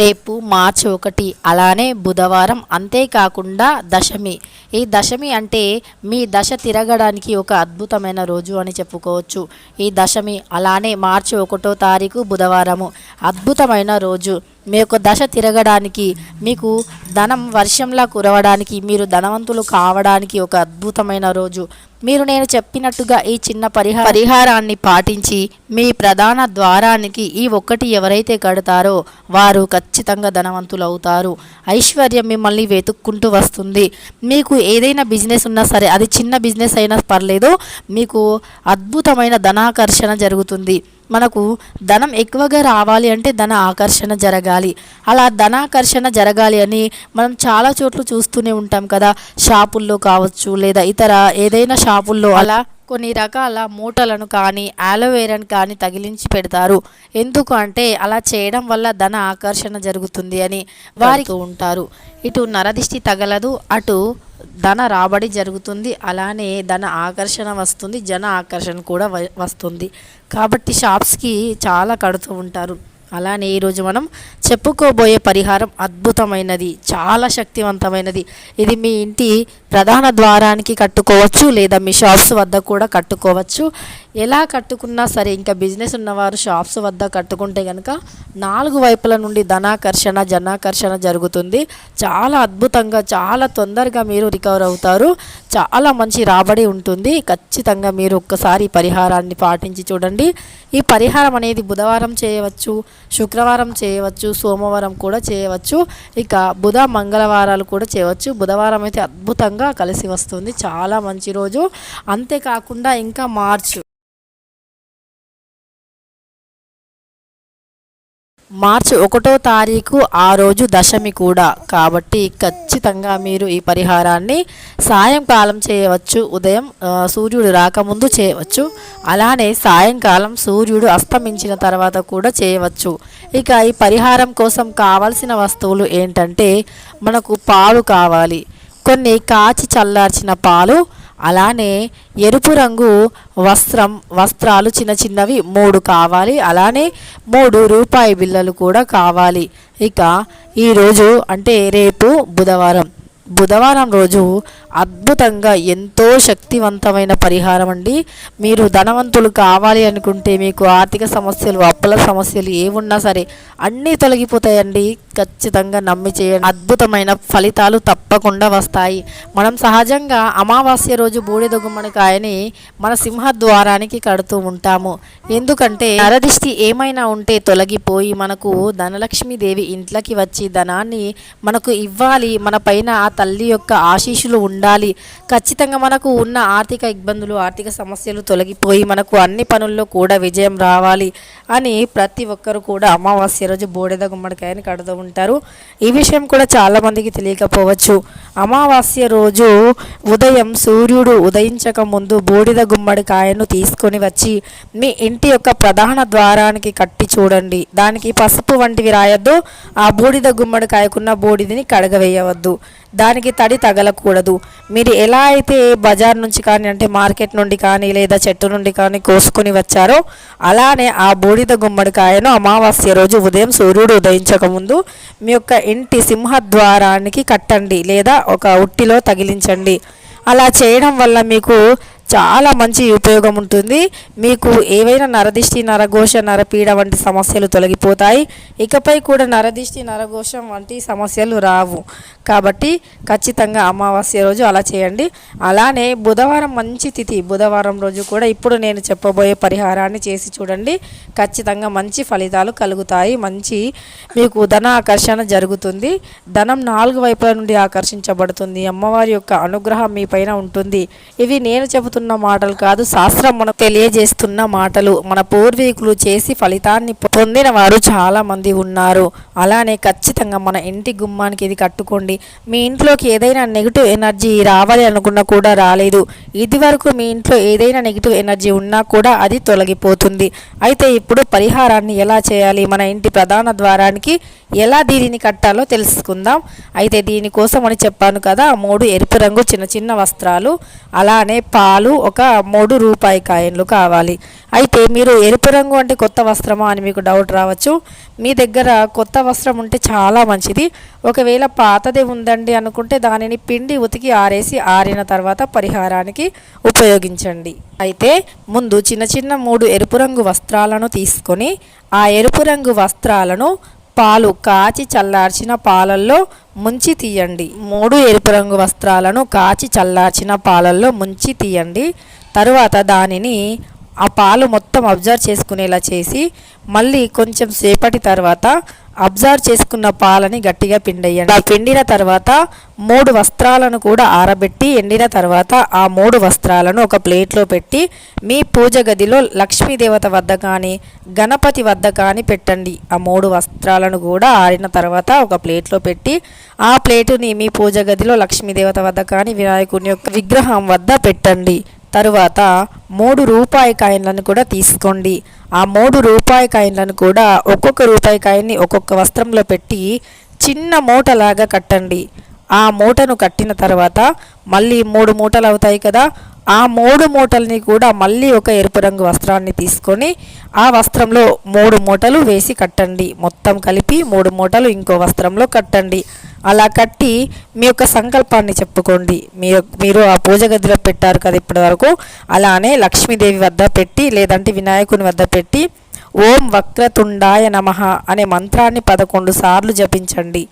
రేపు మార్చి ఒకటి అలానే బుధవారం అంతేకాకుండా దశమి. ఈ దశమి అంటే మీ దశ తిరగడానికి ఒక అద్భుతమైన రోజు అని చెప్పుకోవచ్చు. ఈ దశమి అలానే మార్చి ఒకటో తారీఖు బుధవారము. అద్భుతమైన రోజు. మీ యొక్క దశ తిరగడానికి మీకు ధనం వర్షంలా కురవడానికి మీరు ధనవంతులు కావడానికి ఒక అద్భుతమైన రోజు. మీరు నేను చెప్పినట్టుగా ఈ చిన్న పరిహార పరిహారాన్ని పాటించి మీ ప్రధాన ద్వారానికి ఈ ఒక్కటి ఎవరైతే కడతారో వారు ఖచ్చితంగా ధనవంతులు అవుతారు ఐశ్వర్యం మిమ్మల్ని వెతుక్కుంటూ వస్తుంది. మీకు ఏదైనా బిజినెస్ ఉన్నా సరే అది చిన్న బిజినెస్ అయినా పర్లేదు మీకు అద్భుతమైన ధనాకర్షణ జరుగుతుంది. మనకు ధనం ఎక్కువగా రావాలి అంటే ధన ఆకర్షణ జరగాలి. అలా ధనాకర్షణ జరగాలి అని మనం చాలా చోట్ల చూస్తూనే ఉంటాం కదా. షాపుల్లో కావచ్చు లేదా ఇతర ఏదైనా షాపుల్లో అలా కొన్ని రకాల మూటలను కానీ ఆలోవేరాను కానీ తగిలించి పెడతారు. ఎందుకు అంటే అలా చేయడం వల్ల ధన ఆకర్షణ జరుగుతుంది అని వారికి ఉంటారు. ఇటు నరదిష్టి తగలదు అటు ధన రాబడి జరుగుతుంది అలానే ధన ఆకర్షణ వస్తుంది జన ఆకర్షణ కూడా వస్తుంది. కాబట్టి షాప్స్కి చాలా కడుతూ ఉంటారు. అలానే ఈరోజు మనం చెప్పుకోబోయే పరిహారం అద్భుతమైనది చాలా శక్తివంతమైనది. ఇది మీ ఇంటి ప్రధాన ద్వారానికి కట్టుకోవచ్చు లేదా మీ షాప్స్ వద్ద కూడా కట్టుకోవచ్చు. ఎలా కట్టుకున్నా సరే ఇంకా బిజినెస్ ఉన్నవారు షాప్స్ వద్ద కట్టుకుంటే కనుక నాలుగు వైపుల నుండి ధనాకర్షణ జనాకర్షణ జరుగుతుంది. చాలా అద్భుతంగా చాలా తొందరగా మీరు రికవర్ అవుతారు. చాలా మంచి రాబడి ఉంటుంది. ఖచ్చితంగా మీరు ఒక్కసారి పరిహారాన్ని పాటించి చూడండి. ఈ పరిహారం అనేది బుధవారం చేయవచ్చు శుక్రవారం చేయవచ్చు సోమవారం కూడా చేయవచ్చు. ఇక బుధ మంగళవారాలు కూడా చేయవచ్చు. బుధవారం అయితే అద్భుతంగా కలిసి వస్తుంది. చాలా మంచి రోజు. అంతేకాకుండా ఇంకా మార్చు. మార్చి ఒకటో తారీఖు ఆ రోజు దశమి కూడా. కాబట్టి ఖచ్చితంగా మీరు ఈ పరిహారాన్ని సాయంకాలం చేయవచ్చు. ఉదయం సూర్యుడు రాకముందు చేయవచ్చు. అలానే సాయంకాలం సూర్యుడు అస్తమించిన తర్వాత కూడా చేయవచ్చు. ఇక ఈ పరిహారం కోసం కావాల్సిన వస్తువులు ఏంటంటే మనకు పాలు కావాలి. కొన్ని కాచి చల్లార్చిన పాలు అలానే ఎరుపు రంగు వస్త్రం వస్త్రాలు చిన్న చిన్నవి మూడు కావాలి. అలానే మూడు రూపాయి బిళ్ళలు కూడా కావాలి. ఇక ఈరోజు అంటే రేపు బుధవారం. బుధవారం రోజు అద్భుతంగా ఎంతో శక్తివంతమైన పరిహారం అండి. మీరు ధనవంతులు కావాలి అనుకుంటే మీకు ఆర్థిక సమస్యలు అప్పుల సమస్యలు ఏమున్నా సరే అన్నీ తొలగిపోతాయండి. ఖచ్చితంగా నమ్మి చేయండి. అద్భుతమైన ఫలితాలు తప్పకుండా వస్తాయి. మనం సహజంగా అమావాస్య రోజు బూడిద గుమ్మడికాయని మన సింహద్వారానికి కడుతూ ఉంటాము. ఎందుకంటే నరదిష్టి ఏమైనా ఉంటే తొలగిపోయి మనకు ధనలక్ష్మీదేవి ఇంట్లోకి వచ్చి ధనాన్ని మనకు ఇవ్వాలి. మన పైన ఆ తల్లి యొక్క ఆశీస్సులు ఉండాలి. ఖచ్చితంగా మనకు ఉన్న ఆర్థిక ఇబ్బందులు ఆర్థిక సమస్యలు తొలగిపోయి మనకు అన్ని పనుల్లో కూడా విజయం రావాలి అని ప్రతి ఒక్కరు కూడా అమావాస్య రోజు బూడిద గుమ్మడికాయని కడుతూ ఉంటారు. ఈ విషయం కూడా చాలామందికి తెలియకపోవచ్చు. అమావాస్య రోజు ఉదయం సూర్యుడు ఉదయించక ముందు బూడిద గుమ్మడికాయను తీసుకొని వచ్చి మీ ఇంటి యొక్క ప్రధాన ద్వారానికి కట్టి చూడండి. దానికి పసుపు వంటివి రాయొద్దు. ఆ బూడిద గుమ్మడికాయకున్న బూడిదని కడగవేయవద్దు. దానికి తడి తగలకూడదు. మీరు ఎలా అయితే బజార్ నుంచి కానీ అంటే మార్కెట్ నుండి కానీ లేదా చెట్టు నుండి కానీ కోసుకొని వచ్చారో అలానే ఆ బూడిద గుమ్మడికాయను అమావాస్య రోజు ఉదయం సూర్యుడు ఉదయించక ముందు మీ యొక్క ఇంటి సింహద్వారానికి కట్టండి లేదా ఒక ఉట్టిలో తగిలించండి. అలా చేయడం వల్ల మీకు చాలా మంచి ఉపయోగం ఉంటుంది. మీకు ఏవైనా నరదిష్టి నరఘోష నరపీడ వంటి సమస్యలు తొలగిపోతాయి. ఇకపై కూడా నరదిష్టి నరఘోషం వంటి సమస్యలు రావు. కాబట్టి ఖచ్చితంగా అమావాస్య రోజు అలా చేయండి. అలానే బుధవారం మంచి తిథి. బుధవారం రోజు కూడా ఇప్పుడు నేను చెప్పబోయే పరిహారాన్ని చేసి చూడండి. ఖచ్చితంగా మంచి ఫలితాలు కలుగుతాయి. మంచి మీకు ధన ఆకర్షణ జరుగుతుంది. ధనం నాలుగు వైపుల నుండి ఆకర్షించబడుతుంది. అమ్మవారి యొక్క అనుగ్రహం మీ పైన ఉంటుంది. ఇవి నేను చెబుతున్న మాటలు కాదు శాస్త్రం మనకు తెలియజేస్తున్న మాటలు. మన పూర్వీకులు చేసి ఫలితాన్ని పొందిన వారు చాలా మంది ఉన్నారు. అలానే ఖచ్చితంగా మన ఇంటి గుమ్మానికి ఇది కట్టుకోండి. మీ ఇంట్లోకి ఏదైనా నెగిటివ్ ఎనర్జీ రావాలి అనుకున్నా కూడా రాలేదు. ఇది వరకు మీ ఇంట్లో ఏదైనా నెగిటివ్ ఎనర్జీ ఉన్నా కూడా అది తొలగిపోతుంది. అయితే ఇప్పుడు పరిహారాన్ని ఎలా చేయాలి? మన ఇంటి ప్రధాన ద్వారానికి ఎలా దీనిని కట్టాలో తెలుసుకుందాం. అయితే దీనికోసం అని చెప్పాను కదా మూడు ఎరుపు రంగు చిన్న చిన్న వస్త్రాలు అలానే పాలు పాలు ఒక మూడు రూపాయి కాయిన్లు కావాలి. అయితే మీరు ఎరుపు రంగు అంటే కొత్త వస్త్రమా అని మీకు డౌట్ రావచ్చు. మీ దగ్గర కొత్త వస్త్రం ఉంటే చాలా మంచిది. ఒకవేళ పాతదే ఉందండి అనుకుంటే దానిని పిండి ఉతికి ఆరేసి ఆరిన తర్వాత పరిహారానికి ఉపయోగించండి. అయితే ముందు చిన్న చిన్న మూడు ఎరుపు రంగు వస్త్రాలను తీసుకొని ఆ ఎరుపు రంగు వస్త్రాలను పాలు కాచి చల్లార్చిన పాలల్లో ముంచి తీయండి. మూడు ఎరుపు రంగు వస్త్రాలను కాచి చల్లార్చిన పాలల్లో ముంచి తీయండి. తరువాత దానిని ఆ పాలు మొత్తం అబ్జర్వ్ చేసుకునేలా చేసి మళ్ళీ కొంచెం సేపటి తర్వాత అబ్జర్వ్ చేసుకున్న పాలని గట్టిగా పిండేయండి. ఆ పిండిన తర్వాత మూడు వస్త్రాలను కూడా ఆరబెట్టి ఎండిన తర్వాత ఆ మూడు వస్త్రాలను ఒక ప్లేట్లో పెట్టి మీ పూజ గదిలో లక్ష్మీదేవత వద్ద కానీ గణపతి వద్ద కానీ పెట్టండి. ఆ మూడు వస్త్రాలను కూడా ఆరిన తర్వాత ఒక ప్లేట్లో పెట్టి ఆ ప్లేటుని మీ పూజ గదిలో లక్ష్మీదేవత వద్ద కానీ వినాయకుని యొక్క విగ్రహం వద్ద పెట్టండి. తరువాత మూడు రూపాయి కాయిన్లను కూడా తీసుకోండి. ఆ మూడు రూపాయి కాయిన్లను కూడా ఒక్కొక్క రూపాయి కాయిన్ని ఒక్కొక్క వస్త్రంలో పెట్టి చిన్న మూటలాగా కట్టండి. ఆ మూటను కట్టిన తర్వాత మళ్ళీ మూడు మూటలు అవుతాయి కదా ఆ మూడు మూటల్ని కూడా మళ్ళీ ఒక ఎరుపు రంగు వస్త్రాన్ని తీసుకొని ఆ వస్త్రంలో మూడు మూటలు వేసి కట్టండి. మొత్తం కలిపి మూడు మూటలు ఇంకో వస్త్రంలో కట్టండి. అలా కట్టి మీ యొక్క సంకల్పాన్ని చెప్పుకోండి. మీ మీరు ఆ పూజ గదిలో పెట్టారు కదా ఇప్పటి వరకు అలానే లక్ష్మీదేవి వద్ద పెట్టి లేదంటే వినాయకుని వద్ద పెట్టి ఓం వక్రతుండాయ నమః అనే మంత్రాన్ని పదకొండు సార్లు జపించండి.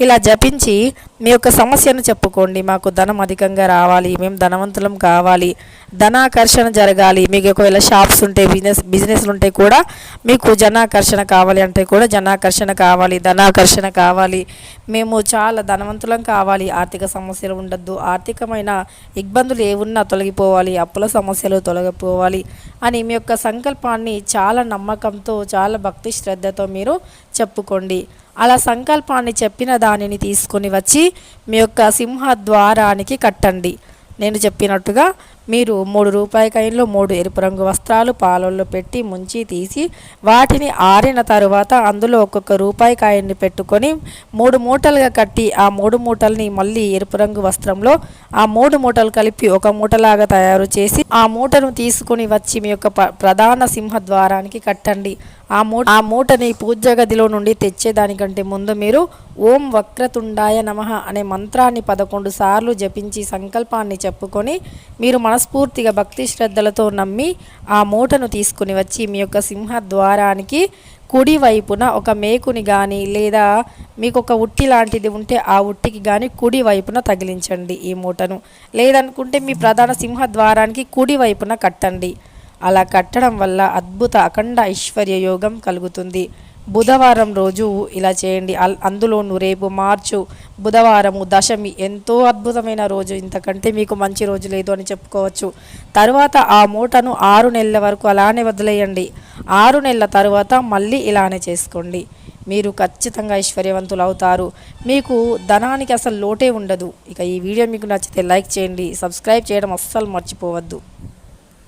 ఇలా జపించి మీ యొక్క సమస్యను చెప్పుకోండి. మాకు ధనం అధికంగా రావాలి మేము ధనవంతులం కావాలి ధనాకర్షణ జరగాలి. మీకు ఒకవేళ షాప్స్ ఉంటే బిజినెస్ బిజినెస్లు ఉంటే కూడా మీకు జనాకర్షణ కావాలి అంటే కూడా జనాకర్షణ కావాలి ధనాకర్షణ కావాలి. మేము చాలా ధనవంతులం కావాలి. ఆర్థిక సమస్యలు ఉండద్దు. ఆర్థికమైన ఇబ్బందులు ఏమున్నా తొలగిపోవాలి. అప్పుల సమస్యలు తొలగిపోవాలి అని మీ యొక్క సంకల్పాన్ని చాలా నమ్మకంతో చాలా భక్తి శ్రద్ధతో మీరు చెప్పుకోండి. అలా సంకల్పాన్ని చెప్పిన దానిని తీసుకొని వచ్చి మీ యొక్క సింహద్వారానికి కట్టండి. నేను చెప్పినట్టుగా మీరు మూడు రూపాయి కాయిన్లో మూడు ఎరుపు రంగు వస్త్రాలు పాలల్లో పెట్టి ముంచి తీసి వాటిని ఆరిన తరువాత అందులో ఒక్కొక్క రూపాయి కాయిన్ని పెట్టుకొని మూడు మూటలుగా కట్టి ఆ మూడు మూటల్ని మళ్ళీ ఎరుపు రంగు వస్త్రంలో ఆ మూడు మూటలు కలిపి ఒక మూటలాగా తయారు చేసి ఆ మూటను తీసుకొని వచ్చి మీ యొక్క ప్రధాన ప్రధాన సింహద్వారానికి కట్టండి. ఆ మూట ఆ మూటని పూజ గదిలో నుండి తెచ్చేదానికంటే ముందు మీరు ఓం వక్రతుండాయ నమః అనే మంత్రాన్ని పదకొండు సార్లు జపించి సంకల్పాన్ని చెప్పుకొని మీరు మనస్ఫూర్తిగా భక్తి శ్రద్ధలతో నమ్మి ఆ మూటను తీసుకుని వచ్చి మీ యొక్క సింహద్వారానికి కుడి వైపున ఒక మేకుని కానీ లేదా మీకు ఒక ఉట్టి లాంటిది ఉంటే ఆ ఉట్టికి కానీ కుడి వైపున తగిలించండి ఈ మూటను. లేదనుకుంటే మీ ప్రధాన సింహద్వారానికి కుడి వైపున కట్టండి. అలా కట్టడం వల్ల అద్భుత అఖండ ఐశ్వర్య యోగం కలుగుతుంది. బుధవారం రోజు ఇలా చేయండి. అల్- అందులోనూ రేపు మార్చు బుధవారము దశమి ఎంతో అద్భుతమైన రోజు. ఇంతకంటే మీకు మంచి రోజు లేదు అని చెప్పుకోవచ్చు. తర్వాత ఆ మూటను ఆరు నెలల వరకు అలానే వదిలేయండి. ఆరు నెలల తర్వాత మళ్ళీ ఇలానే చేసుకోండి. మీరు ఖచ్చితంగా ఐశ్వర్యవంతులు అవుతారు. మీకు ధనానికి అసలు లోటే ఉండదు. ఇక ఈ వీడియో మీకు నచ్చితే లైక్ చేయండి. సబ్స్క్రైబ్ చేయడం అస్సలు మర్చిపోవద్దు.